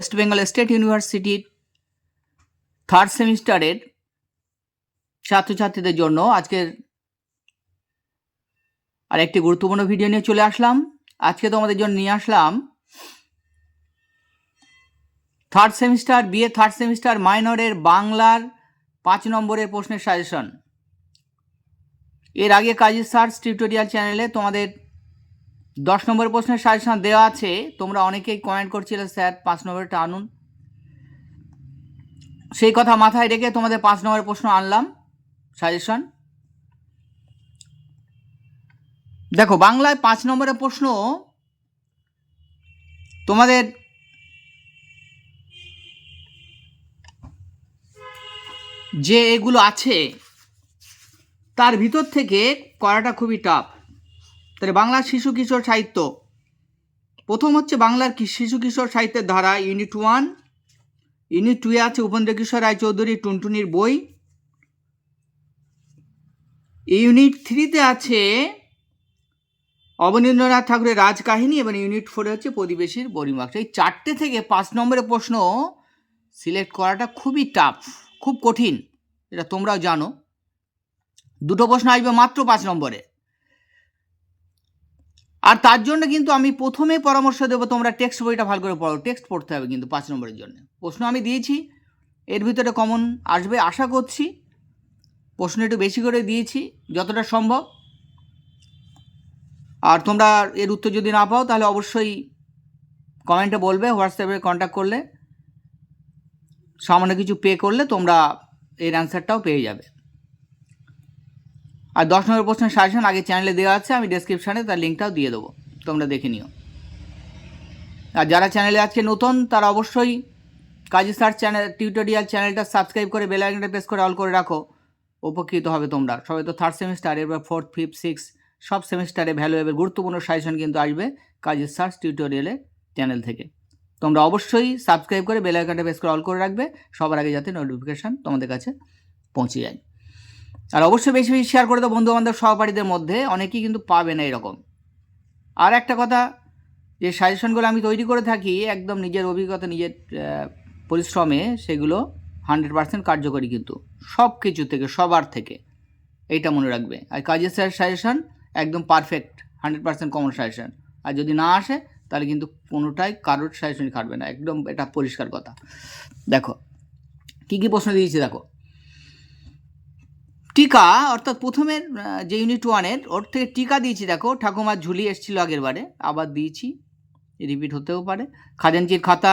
West Bengal state ইউনিভার্সিটির third সেমিস্টারের ছাত্রছাত্রীদের জন্য আজকের আর একটি গুরুত্বপূর্ণ ভিডিও নিয়ে চলে আসলাম। আজকে তোমাদের জন্য নিয়ে আসলাম third semester BA third semester মাইনরের বাংলার পাঁচ নম্বরের প্রশ্নের সাজেশন এর আগে কাজী সার্চ টিউটোরিয়াল চ্যানেলে তোমাদের দশ নম্বরের প্রশ্নের সাজেশন দেওয়া আছে। তোমরা অনেকেই কমেন্ট করছিলে, স্যার, পাঁচ নম্বরটা আনুন। সেই কথা মাথায় রেখে তোমাদের পাঁচ নম্বরের প্রশ্ন আনলাম, সাজেশন। দেখো, বাংলায় পাঁচ নম্বরের প্রশ্ন, তোমাদের যে এগুলো আছে, তার ভিতর থেকে করাটা খুবই টাফ তাহলে বাংলার শিশু কিশোর সাহিত্য। প্রথম হচ্ছে বাংলার শিশু কিশোর সাহিত্যের ধারা ইউনিট ওয়ান ইউনিট টুয়ে আছে উপেন্দ্র কিশোর রায়চৌধুরী টুনটুনির বই। ইউনিট থ্রিতে আছে অবনীন্দ্রনাথ ঠাকুরের রাজকাহিনী এবং ইউনিট ফোরে হচ্ছে প্রতিবেশীর বরিমাক্স এই চারটে থেকে পাঁচ নম্বরের প্রশ্ন সিলেক্ট করাটা খুবই টাফ খুব কঠিন। এটা তোমরাও জানো। দুটো প্রশ্ন আসবে মাত্র পাঁচ নম্বরে। আর তার জন্য কিন্তু আমি প্রথমে পরামর্শ দেবো, তোমরা টেক্সট বইটা ভালো করে পড়ো। টেক্সট পড়তে হবে কিন্তু পাঁচ নম্বরের জন্য। প্রশ্ন আমি দিয়েছি, এর ভিতরে কমন আসবে, আশা করছি। প্রশ্ন একটু বেশি করে দিয়েছি, যতটা সম্ভব। আর তোমরা এর উত্তর যদি না পাও, তাহলে অবশ্যই কমেন্টে বলবে, হোয়াটসঅ্যাপে কন্ট্যাক্ট করলে। সামান্য কিছু পে করলে তোমরা এর অ্যান্সারটাও পেয়ে যাবে। আর দশ নম্বর প্রশ্নের সাজেশন আগে চ্যানেলে দেওয়া আছে, আমি ডেসক্রিপশানে তার লিঙ্কটাও দিয়ে দেবো। তোমরা দেখে নিও। আর যারা চ্যানেলে আজকে নতুন, তারা অবশ্যই কাজী স্যার চ্যানেল টিউটোরিয়াল চ্যানেলটা সাবস্ক্রাইব করে বেল আইকনটা প্রেস করে অল করে রাখো। উপকৃত হবে তোমরা। সবাই তো থার্ড সেমিস্টার এবার ফোর্থ ফিফথ সিক্স সব সেমিস্টারে ভ্যালু ভ্যালুয়েবল গুরুত্বপূর্ণ সাজেশন কিন্তু আসবে কাজী সার্চ টিউটোরিয়ালে চ্যানেল থেকে। তোমরা অবশ্যই সাবস্ক্রাইব করে বেল আইকনটা প্রেস করে অল করে রাখবে, সবার আগে যাতে নোটিফিকেশান তোমাদের কাছে পৌঁছে যায়। আর অবশ্যই বেশি বেশি শেয়ার করে দাও বন্ধু বান্ধব সহপাঠীদের মধ্যে, অনেকেই কিন্তু পাবে না এরকম। আর একটা কথা, যে সাজেশনগুলো আমি তৈরি করে থাকি, একদম নিজের অভিজ্ঞতা, নিজের পরিশ্রমে, সেগুলো হান্ড্রেড পার্সেন্ট কার্যকরী কিন্তু। সব কিছু থেকে, সবার থেকে। এইটা মনে রাখবে। আর কাজের স্যার সাজেশন একদম perfect hundred percent common suggestion আর যদি না আসে, তাহলে কিন্তু কোনোটাই কারোর সাজেশনই খাটবে না। একদম এটা পরিষ্কার কথা। দেখো, কী কী প্রশ্ন দিয়েছি, দেখো। টিকা, অর্থাৎ প্রথমের যে ইউনিট ওয়ানের ওর থেকে টিকা দিয়েছি, দেখো, ঠাকুমার ঝুলি এসেছিল আগের বারে আবার দিয়েছি রিপিট হতেও পারে। খাজাঞ্চির খাতা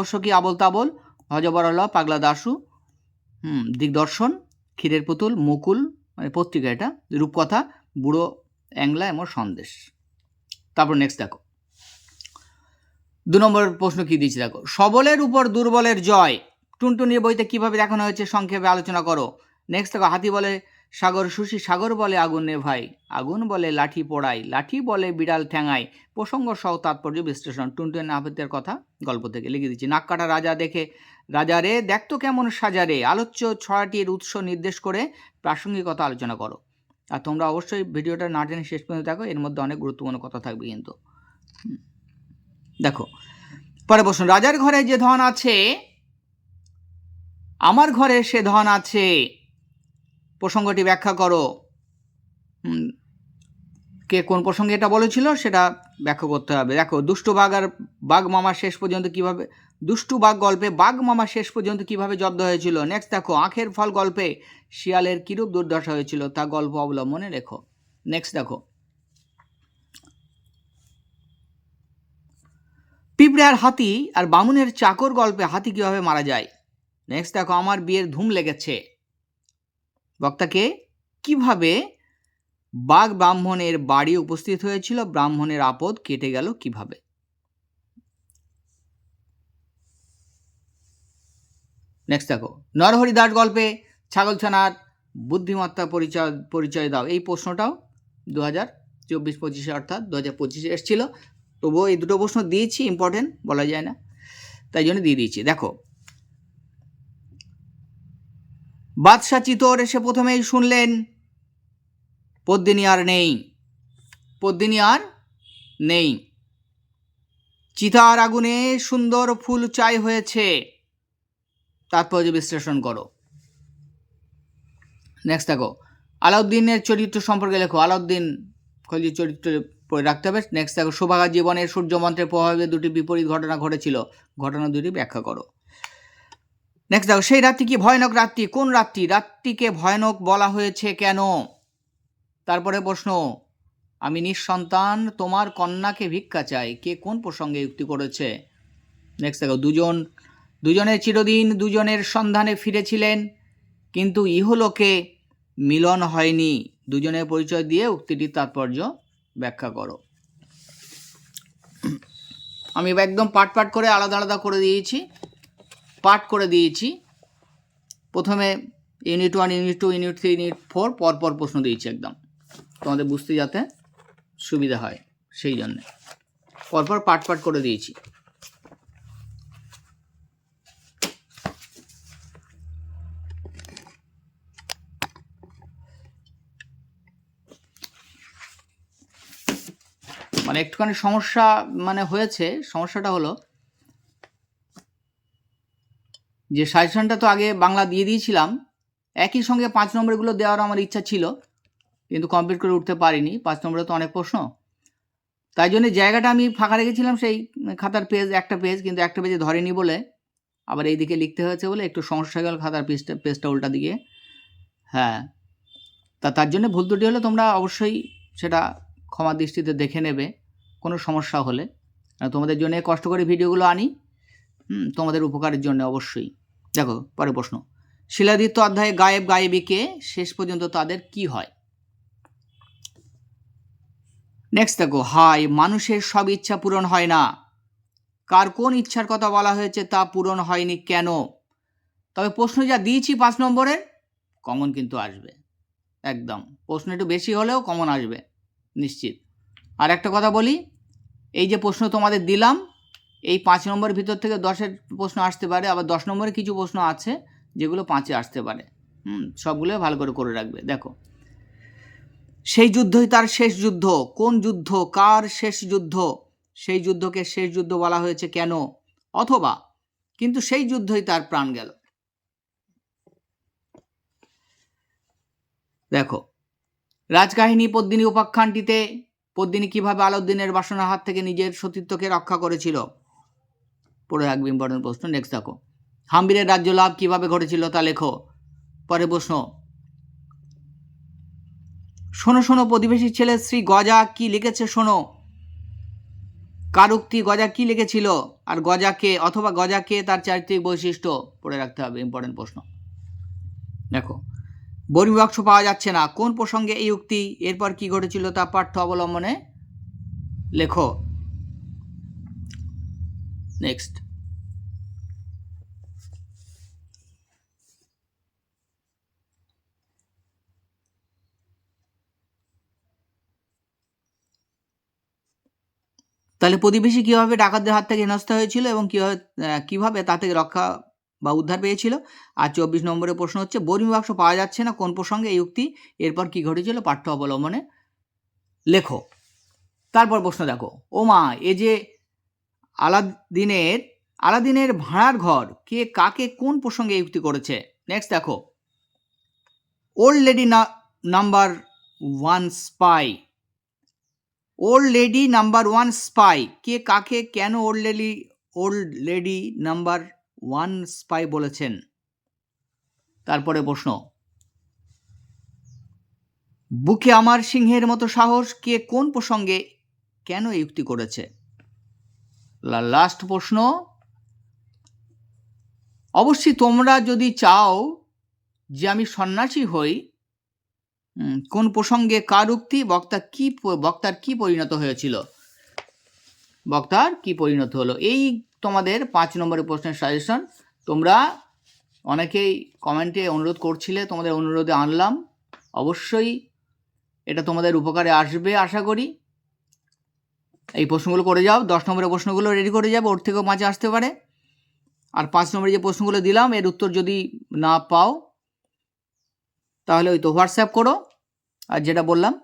ও সখী আবল তাবল হজবরল, পাগলা দাসু হুম, দিগদর্শন, ক্ষীরের পুতুল, মুকুল মানে পত্রিকা এটা, রূপকথা, বুড়ো অ্যাংলা, এমন সন্দেশ। তারপর নেক্সট দেখো। দু নম্বর প্রশ্ন কি দিয়েছি, দেখো, সবলের উপর দুর্বলের জয়, টুনটুনির বইতে কীভাবে দেখানো হয়েছে, সংক্ষেপে আলোচনা করো। নেক্সট দেখো হাতি বলে, সাগর সুশি, সাগর বলে আগুন নে ভাই, আগুন বলে লাঠি পোড়াই, লাঠি বলে বিড়াল ঠ্যাঙাই, প্রসঙ্গ সহ তাৎপর্য বিশ্লেষণ। টুনটুন আহমেদের কথা গল্প থেকে লিখে দিচ্ছি। নাক কাটা রাজা দেখে রাজারে দেখতো কেমন সাজারে আলোচ্য ছড়াটির উৎস নির্দেশ করে প্রাসঙ্গিকতা আলোচনা করো। আর তোমরা অবশ্যই ভিডিওটা না টেনে শেষ পর্যন্ত দেখো, এর মধ্যে অনেক গুরুত্বপূর্ণ কথা থাকবে কিন্তু। দেখো, পরে বসুন রাজার ঘরে যে ধন আছে, আমার ঘরে সে ধন আছে প্রসঙ্গটি ব্যাখ্যা করো। কে কোন প্রসঙ্গে এটা বলেছিল সেটা ব্যাখ্যা করতে হবে। দেখো, দুষ্টু বাঘ আর বাঘ মামা শেষ পর্যন্ত কীভাবে, দুষ্টু বাঘ গল্পে বাঘ মামা শেষ পর্যন্ত কীভাবে জব্দ হয়েছিল? নেক্সট দেখো, আখের ফল গল্পে শিয়ালের কিরূপ দুর্দশা হয়েছিল তা গল্প অবলম্বনে রেখো। নেক্সট দেখো। পিঁপড়ে আর হাতি আর বামুনের চাকর গল্পে হাতি কীভাবে মারা যায়? নেক্সট দেখো, আমার বিয়ের ধুম লেগেছে। বক্তাকে কীভাবে বাঘ ব্রাহ্মণের বাড়ি উপস্থিত হয়েছিল, ব্রাহ্মণের আপদ কেটে গেল কীভাবে? নেক্সট দেখো, নরহরি দাস গল্পে ছাগলছানার বুদ্ধিমত্তা পরিচয় পরিচয় দাও। এই প্রশ্নটাও দু হাজার চব্বিশ পঁচিশে অর্থাৎ দু হাজার পঁচিশে এসেছিল। তবুও এই দুটো প্রশ্ন দিয়েছি ইম্পর্টেন্ট বলা যায় না। তাই জন্য দিয়ে দিয়েছি। দেখো বাদশাহ চিতর এসে প্রথমেই শুনলেন, পদ্মিনী আর নেই, পদ্মিনী আর নেই। চিতার আগুনে সুন্দর ফুল চাই হয়েছে। তাৎপর্য বিশ্লেষণ করো। নেক্সট দেখো, আলাউদ্দিনের চরিত্র সম্পর্কে লেখো। আলাউদ্দিন খলজি চরিত্র পড়ে রাখতে হবে। নেক্সট দেখো সুভাগা জীবনের সূর্যমন্ত্রের প্রভাবে দুটি বিপরীত ঘটনা ঘটেছিল। ঘটনা দুটি ব্যাখ্যা করো। নেক্সট দেখো, সেই রাত্রি কি ভয়ানক রাত্রি? কোন রাত্রি? রাত্রিকে ভয়ানক বলা হয়েছে কেন? তারপরে প্রশ্ন, আমি নিঃসন্তান, তোমার কন্যাকে ভিক্ষা চাই। কে কোন প্রসঙ্গে যুক্তি করেছে? নেক্সট দেখো, দুজন, দুজনের চিরদিন, দুজনের সন্ধানে ফিরেছিলেন, কিন্তু ইহলোকে মিলন হয়নি। দুজনের পরিচয় দিয়ে উক্তিটির তাৎপর্য ব্যাখ্যা করো। আমি একদম পাট পাট করে আলাদা আলাদা করে দিয়েছি। পাঠ করে দিয়েছি। প্রথমে unit one unit two unit three unit four পরপর প্রশ্ন দিয়েছি একদম। তোমাদের বুঝতে যাতে সুবিধা হয় সেই জন্যে। পরপর পার্ট পার্ট করে দিয়েছি। মানে একটুখানি সমস্যা মানে হয়েছে, সমস্যাটা হলো যে সাজেশনটা তো আগে বাংলা দিয়ে দিয়েছিলাম, একই সঙ্গে পাঁচ নম্বরগুলো দেওয়ার আমার ইচ্ছা ছিল, কিন্তু কমপ্লিট করে উঠতে পারিনি, পাঁচ নম্বরে তো অনেক প্রশ্ন। তাই জন্য জায়গাটা আমি ফাঁকা রেখেছিলাম সেই খাতার পেজ একটা পেজ কিন্তু একটা পেজে ধরেনি বলে, আবার এই দিকে লিখতে হয়েছে বলে একটু সমস্যা গেল খাতার পেজটা পেজটা উল্টা দিকে। হ্যাঁ তা তার জন্য ভুল ত্রুটি হলে তোমরা অবশ্যই সেটা ক্ষমা দৃষ্টিতে দেখে নেবে, কোনো সমস্যা হলে। তোমাদের জন্য কষ্ট করে ভিডিওগুলো আনি। হুম, তোমাদের উপকারের জন্য অবশ্যই। দেখো পরে প্রশ্ন। শিলাদিত্য অধ্যায়ে গায়েব গায়েবীকে শেষ পর্যন্ত তাদের কি হয়? নেক্সট দেখো হাই মানুষের সব ইচ্ছা পূরণ হয় না। কার কোন ইচ্ছার কথা বলা হয়েছে তা পূরণ হয়নি কেন? তবে প্রশ্ন যা দিয়েছি পাঁচ নম্বরের কমন কিন্তু আসবে। একদম প্রশ্ন একটু বেশি হলেও কমন আসবে নিশ্চিত। আর একটা কথা বলি এই যে প্রশ্ন তোমাদের দিলাম এই পাঁচ নম্বরের ভিতর থেকে দশের প্রশ্ন আসতে পারে, আবার দশ নম্বরে কিছু প্রশ্ন আছে যেগুলো পাঁচে আসতে পারে। হুম, সবগুলো ভালো করে করে রাখবে। দেখো, সেই যুদ্ধই তার শেষ যুদ্ধ। কোন যুদ্ধ? কার শেষ যুদ্ধ? সেই যুদ্ধকে শেষ যুদ্ধ বলা হয়েছে কেন? অথবা, কিন্তু সেই যুদ্ধই তার প্রাণ গেল। দেখো, রাজকাহিনী পদ্মিনী উপাখ্যানটিতে পদ্মিনী কীভাবে আলাউদ্দিনের বাসনার হাত থেকে নিজের সতীত্বকে রক্ষা করেছিল? পড়ে রাখবে ইম্পর্টেন্ট প্রশ্ন নেক্সট দেখো। হাম্বিরের রাজ্য লাভ কীভাবে ঘটেছিল তা লেখো। পরে প্রশ্ন, শোনো শোনো প্রতিবেশী ছেলে শ্রী গজা কি লিখেছে শোনো। কার উক্তি গজা কি লিখেছিল? আর গজাকে অথবা গজাকে তার চারিত্রিক বৈশিষ্ট্য? পড়ে রাখতে হবে ইম্পর্টেন্ট প্রশ্ন। দেখো বর্মী বাক্স পাওয়া যাচ্ছে না। কোন প্রসঙ্গে এই উক্তি? এরপর কি ঘটেছিল তা পাঠ্য অবলম্বনে লেখো। নেক্সট তাহলে প্রতিবেশী কীভাবে ডাকাতদের হাত থেকে হেনস্থা হয়েছিল এবং কীভাবে কীভাবে তা থেকে রক্ষা বা উদ্ধার পেয়েছিল? আর চব্বিশ নম্বরের প্রশ্ন হচ্ছে, বর্মী বাক্স পাওয়া যাচ্ছে না, কোন প্রসঙ্গে এই উক্তি? এরপর কি ঘটেছিল? পাঠ্য অবলম্বনে লেখো। তারপর প্রশ্ন দেখো ও মা এ যে আলাদিনের আলাদিনের ভাড়ার ঘর। কে, কাকে, কোন প্রসঙ্গে এই উক্তি করেছে? নেক্সট দেখো। Old lady number one spy old lady number one spy কে, কাকে, কেন old lady old lady number one spy বলেছেন? তারপরে প্রশ্ন। বুকে আমার সিংহের মতো সাহস। কে, কোন প্রসঙ্গে কেন এই উক্তি করেছে? লাস্ট প্রশ্ন। অবশ্যই তোমরা যদি চাও যে আমি সন্ন্যাসী হই কোন প্রসঙ্গে কার উক্তি, বক্তা কি বক্তার কি পরিণত হয়েছিল? বক্তার কি পরিণত হলো? এই তোমাদের পাঁচ নম্বরের প্রশ্নের সাজেশন তোমরা অনেকেই কমেন্টে অনুরোধ করছিলে, তোমাদের অনুরোধে আনলাম। অবশ্যই এটা তোমাদের উপকারে আসবে, আশা করি। এই প্রশ্নগুলো করে যাও, দশ নম্বরের প্রশ্নগুলো রেডি করে যাবে, ওর থেকেও পাঁচে আসতে পারে। আর পাঁচ নম্বরে যে প্রশ্নগুলো দিলাম, এর উত্তর যদি না পাও, তাহলে ওই তো হোয়াটসঅ্যাপ করো। আর যেটা বললাম,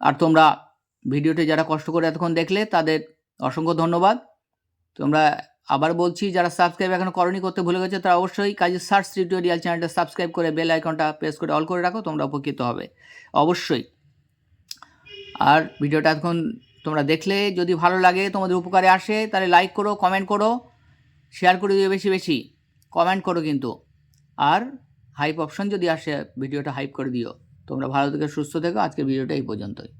আর তোমরা ভিডিওটি যারা কষ্ট করে এতক্ষণ দেখলে, তাদের অসংখ্য ধন্যবাদ। তোমরা আবার বলছি, যারা সাবস্ক্রাইব এখনও করনি, করতে ভুলে গেছে, তারা অবশ্যই কাজে সার্চ টিউটোরিয়াল চ্যানেলটা সাবস্ক্রাইব করে বেল আইকনটা প্রেস করে অল করে রাখো, তোমরা উপকৃত হবে। অবশ্যই। আর ভিডিওটা এখন তোমরা দেখলে, যদি ভালো লাগে, তোমাদের উপকারে আসে, তাহলে লাইক করো কমেন্ট করো শেয়ার করে দিও বেশি বেশি কমেন্ট করো কিন্তু। আর হাইপ অপশন যদি আসে, ভিডিওটা হাইপ করে দিও। তোমরা ভালো থেকে, সুস্থ থেকো, আজকের ভিডিওটা এই পর্যন্তই।